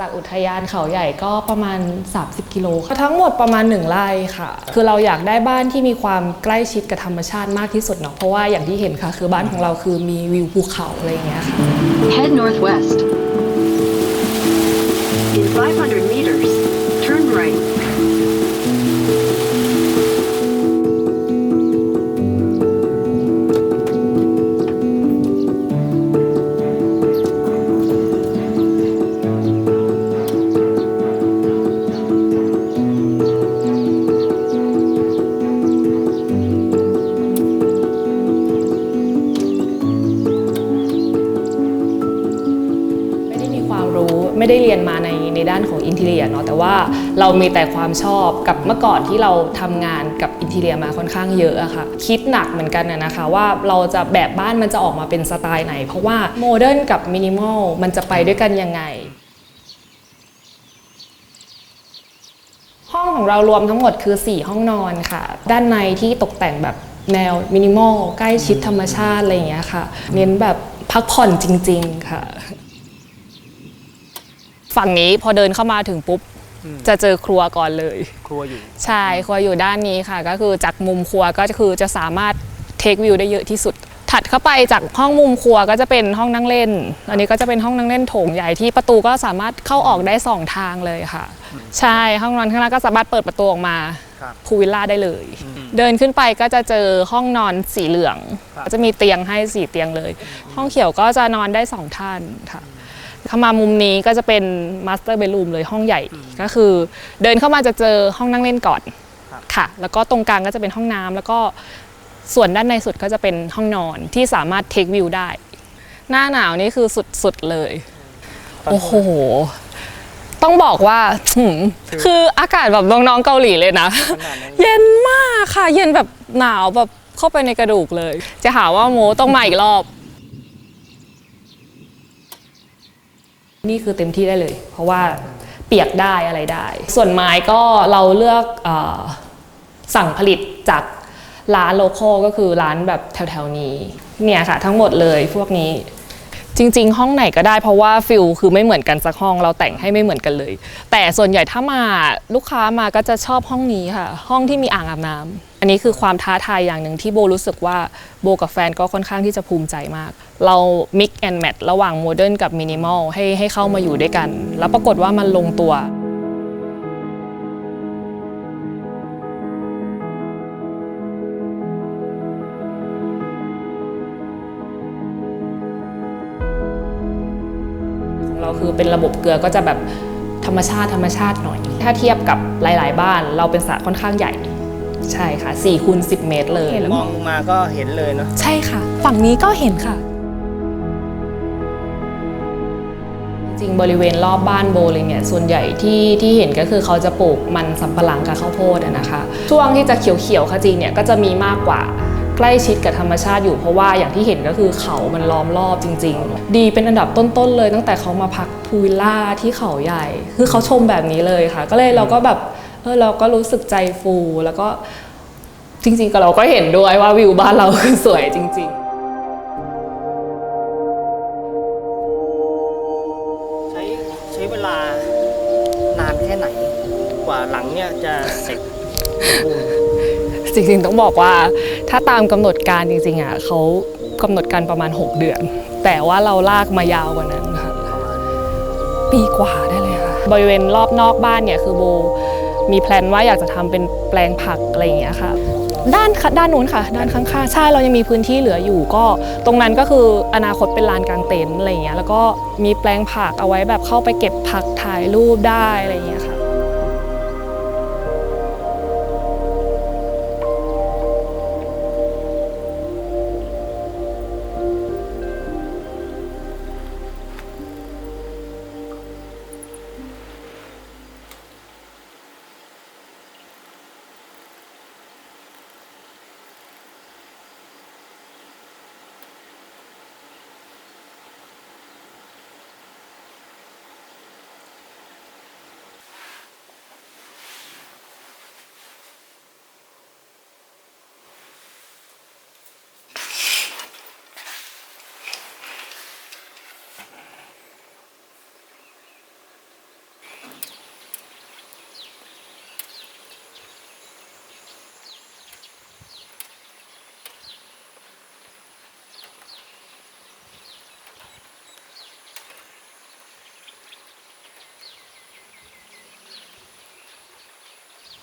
จากอุทยานเขาใหญ่ก็ประมาณ 30 กิโลค่ะทั้งหมดประมาณ 1ไร่ค่ะ คือเราอยากได้บ้านที่มีความใกล้ชิดกับธรรมชาติมากที่สุดเนาะเพราะว่าอย่างที่เห็นค่ะ คือบ้านของเราคือมีวิวภูเขาอะไรอย่างเงี้ยค่ะ Head northwest. In 500 ไม่ได้เรียนมาในในด้านของอินเทียเนาะแต่ว่าเรามีแต่ความชอบกับเมื่อก่อนที่เราทำงานกับอินเทียมาค่อนข้างเยอะอะค่ะ คิดหนักเหมือนกันอะนะคะว่าเราจะแบบบ้านมันจะออกมาเป็นสไตล์ไหน เพราะว่าโมเดิร์นกับมินิมอลมันจะไปด้วยกันยังไงห้องของเรารวมทั้งหมดคือ 4 ห้องนอนค่ะ ด้านในที่ตกแต่งแบบแนวมินิมอลใกล้ชิดธรรมชาติอะไรอย่างเงี้ยค่ะ เน้นแบบพักผ่อนจริง ๆ ค่ะ ฝั่งนี้พอเดินเข้ามาถึงปุ๊บจะเจอครัวก่อนเลย ครัวอยู่ ใช่ครัวอยู่ด้านนี้ค่ะ ก็คือจากมุมครัวก็คือจะสามารถเทควิวได้เยอะที่สุด ถัดเข้าไปจากห้องมุมครัวก็จะเป็นห้องนั่งเล่น อันนี้ก็จะเป็นห้องนั่งเล่นโถงใหญ่ที่ประตูก็สามารถเข้าออกได้สองทางเลยค่ะ ใช่ห้องนอนข้างล่างก็สามารถเปิดประตูออกมาครับพูลวิลล่าได้เลย เดินขึ้นไปก็จะเจอห้องนอนสีเหลืองครับก็จะมีเตียงให้สี่เตียงเลย ห้องเขียวก็จะนอนได้สองท่านค่ะ เข้ามามุมนี้ก็จะเป็นมาสเตอร์เบดรูมเลยห้องใหญ่ก็คือ เดินเข้ามาจะเจอห้องนั่งเล่นก่อนครับค่ะ แล้วก็ตรงกลางก็จะเป็นห้องน้ำแล้วก็ส่วนด้านในสุดก็จะเป็นห้องนอนที่สามารถเทควิวได้ หน้าหนาวนี่คือสุดๆเลย โอ้โห ต้องบอกว่าหืมคืออากาศแบบน้องๆเกาหลีเลยนะขนาดนั้นเย็นมากค่ะ เย็นแบบหนาวแบบเข้าไปในกระดูกเลย จะหาว่าโมต้องมาอีกรอบ นี่คือเต็มที่ได้เลย เพราะว่าเปียกได้อะไรได้ ส่วนไม้ก็เราเลือกเออสั่งผลิตจากร้านโลคอลก็คือร้านแบบแถวๆนี้เนี่ยค่ะทั้งหมดเลยพวกนี้ จริง ๆ ห้องไหนก็ได้เพราะว่าฟิลคือไม่เหมือนกันสักห้องเราแต่งให้ไม่เหมือนกันเลย แต่ส่วนใหญ่ถ้ามาลูกค้ามาก็จะชอบห้องนี้ค่ะ ห้องที่มีอ่างอาบน้ำอันนี้คือความท้าทายอย่างหนึ่งที่โบรู้สึกว่าโบกับแฟนก็ค่อนข้างที่จะภูมิใจมาก เรา mix and match ระหว่างโมเดิร์นกับมินิมอลให้ให้เข้ามาอยู่ด้วยกัน แล้วปรากฏว่ามันลงตัว เราคือเป็นระบบเกลือก็จะแบบธรรมชาติธรรมชาติหน่อย ถ้าเทียบกับหลาย ๆ บ้าน เราเป็นสระค่อนข้างใหญ่ ใช่ค่ะ4คูณ10 เมตรเลย มองมาก็เห็นเลยเนาะใช่ค่ะ ฝั่งนี้ก็เห็นค่ะ จริงบริเวณรอบบ้านโบเลยเนี่ยส่วนใหญ่ที่ที่เห็นก็คือเขาจะปลูกมันสำปะหลังกับข้าวโพดอะนะคะ ช่วงที่จะเขียวๆขจีเนี่ยก็จะมีมากกว่า ใกล้ชิดกับธรรมชาติอยู่เพราะว่าอย่างที่เห็นก็คือเขามันล้อมรอบจริง ๆ ดีเป็นอันดับต้นๆเลย ตั้งแต่เขามาพักพูวิลล่าที่เขาใหญ่ คือเขาชมแบบนี้เลยค่ะ ก็เลยเราก็แบบเออเราก็รู้สึกใจฟูแล้วก็จริง ๆ ก็เราก็เห็นด้วยว่าวิวบ้านเราคือสวยจริงๆใช้ใช้เวลานานแค่ไหนกว่าหลังเนี่ยจะเสร็จสมบูรณ์ จริงๆต้องบอกว่าถ้าตามกำหนดการจริงๆอะเขากำหนดการประมาณ 6 เดือน แต่ว่าเราลากมายาวกว่านั้นค่ะปีกว่าได้เลยค่ะบริเวณรอบนอกบ้านเนี่ยคือโบมีแพลนว่าอยากจะทำเป็นแปลงผักอะไรอย่างเงี้ยค่ะด้านค่ะด้านนู้นค่ะ ด้านข้างๆใช่เรายังมีพื้นที่เหลืออยู่ก็ ตรงนั้นก็คืออนาคตเป็นลานกลางเต็นท์อะไรอย่างเงี้ยแล้วก็มีแปลงผักเอาไว้แบบเข้าไปเก็บผักถ่ายรูปได้อะไรอย่างเงี้ยค่ะ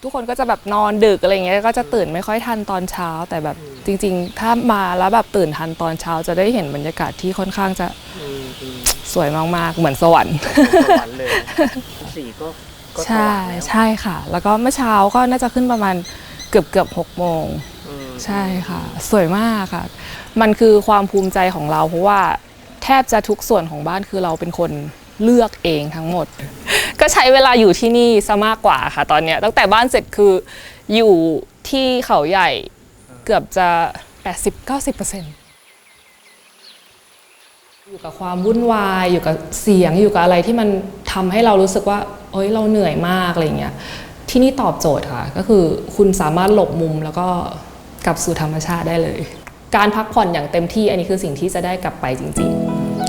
ทุกคนก็จะแบบนอนดึกอะไรเงี้ยก็จะตื่นไม่ค่อยทันตอนเช้า แต่แบบจริง ๆ ถ้ามาแล้วแบบตื่นทันตอนเช้าจะได้เห็นบรรยากาศที่ค่อนข้างจะอืมอืมสวยมากๆ เหมือนสวรรค์สวรรค์เลยสีก็ก็สใช่ว่างแล้วใช่ค่ะ แล้วก็เมื่อเช้าก็น่าจะขึ้นประมาณเกือบเกือบหกโมงอืมใช่ค่ะ สวยมากค่ะ มันคือความภูมิใจของเราเพราะว่าแทบจะทุกส่วนของบ้านคือเราเป็นคน เลือกเองทั้งหมด ก็ใช้เวลาอยู่ที่นี่ซะมากกว่าค่ะ ตอนเนี้ยตั้งแต่บ้านเสร็จคืออยู่ที่เขาใหญ่เกือบจะ 80-90%อยู่กับความวุ่นวายอยู่กับเสียงอยู่กับอะไรที่มันทำให้เรารู้สึกว่า เอ้ยเราเหนื่อยมากอะไรเงี้ยที่นี่ตอบโจทย์ค่ะ ก็คือคุณสามารถหลบมุมแล้วก็กลับสู่ธรรมชาติได้เลย การพักผ่อนอย่างเต็มที่อันนี้คือสิ่งที่จะได้กลับไปจริง ๆ